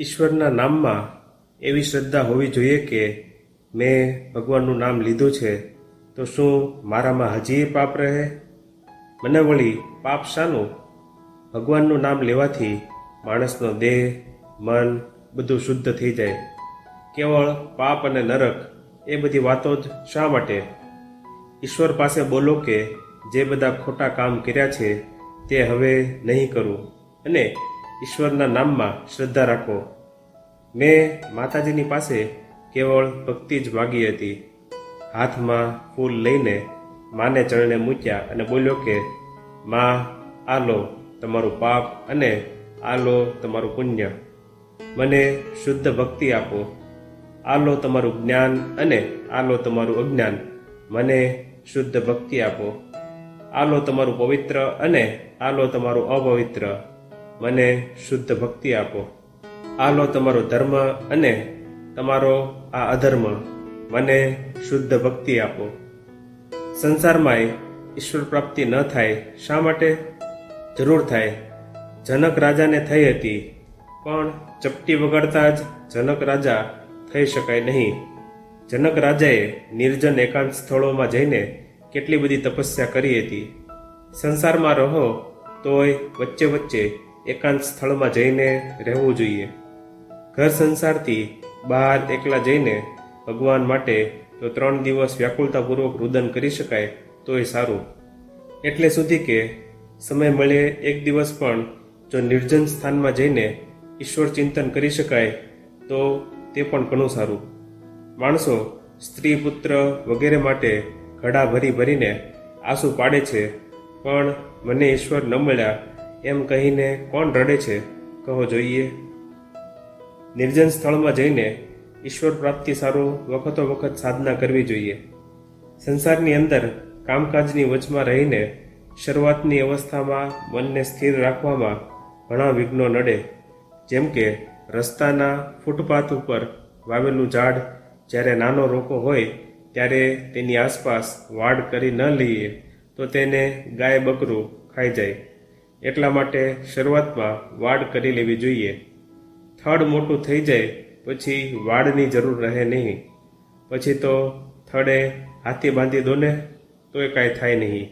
ઈશ્વરના નામમાં એવી શ્રદ્ધા હોવી જોઈએ કે મેં ભગવાનનું નામ લીધું છે, તો શું મારામાં હજી પાપ રહે? મને વળી પાપ શાનું? ભગવાનનું નામ લેવાથી માણસનો દેહ, મન બધું શુદ્ધ થઈ જાય. કેવળ પાપ અને નરક એ બધી વાતો જ શા માટે? ઈશ્વર પાસે બોલો કે જે બધા ખોટા કામ કર્યા છે, તે હવે નહીં કરું. અને ઈશ્વરના નામમાં શ્રદ્ધા રાખો. મેં માતાજીની પાસે કેવળ ભક્તિ જ માગી હતી. હાથમાં ફૂલ લઈને માને ચરણે મૂક્યા અને બોલ્યો કે, માં, આ લો તમારું પાપ અને આ લો તમારું પુણ્ય. મને શુદ્ધ ભક્તિ આપો. આ લો તમારું જ્ઞાન અને આ લો તમારું અજ્ઞાન. મને શુદ્ધ ભક્તિ આપો. આ લો તમારું પવિત્ર અને આ લો તમારું અપવિત્ર. મને શુદ્ધ ભક્તિ આપો. આ લો તમારો ધર્મ અને તમારો આ અધર્મ મને શુદ્ધ ભક્તિ આપો. સંસારમાંય ઈશ્વર પ્રાપ્તિ ન થાય, શા માટે? જરૂર થાય. જનક રાજાને થઈ હતી, પણ ચપટી વગાડતા જ જનક રાજા થઈ શકાય નહીં. જનક રાજાએ નિર્જન એકાંત સ્થળોમાં જઈને કેટલી બધી તપસ્યા કરી હતી. સંસારમાં રહો તોય વચ્ચે વચ્ચે એકાંત સ્થળમાં જઈને રહેવું જોઈએ. ઘર સંસારથી બહાર એકલા જઈને ભગવાન માટે જો ત્રણ દિવસ વ્યાકુળતાપૂર્વક રુદન કરી શકાય તોય સારું. એટલે સુધી કે સમય મળે એક દિવસ પણ જો નિર્જન સ્થાનમાં જઈને ઈશ્વર ચિંતન કરી શકાય, તો તે પણ ઘણું સારું. માણસો સ્ત્રી, પુત્ર વગેરે માટે ઘડા ભરી ભરીને આંસુ પાડે છે, પણ મને ઈશ્વર ન મળ્યા એમ કહીને કોણ રડે છે, કહો જોઈએ. નિર્જન સ્થળમાં જઈને ઈશ્વર પ્રાપ્તિ સારું વખતો વખત સાધના કરવી જોઈએ. સંસારની અંદર કામકાજની વચમાં રહીને શરૂઆતની અવસ્થામાં મનને સ્થિર રાખવામાં ઘણા વિઘ્નો નડે. જેમ કે રસ્તાના ફૂટપાથ ઉપર વાવેલું ઝાડ જ્યારે નાનો રોકો હોય ત્યારે તેની આસપાસ વાડ કરી ન લઈએ તો તેને ગાય બકરું ખાઈ જાય. એટલા માટે શરૂઆતમાં વાડ કરી લેવી જોઈએ. થડ મોટું થઈ જાય, પછી વાડની જરૂર રહે નહીં. પછી તો થડે હાથી બાંધી દો ને, તોય કાંઈ થાય નહીં.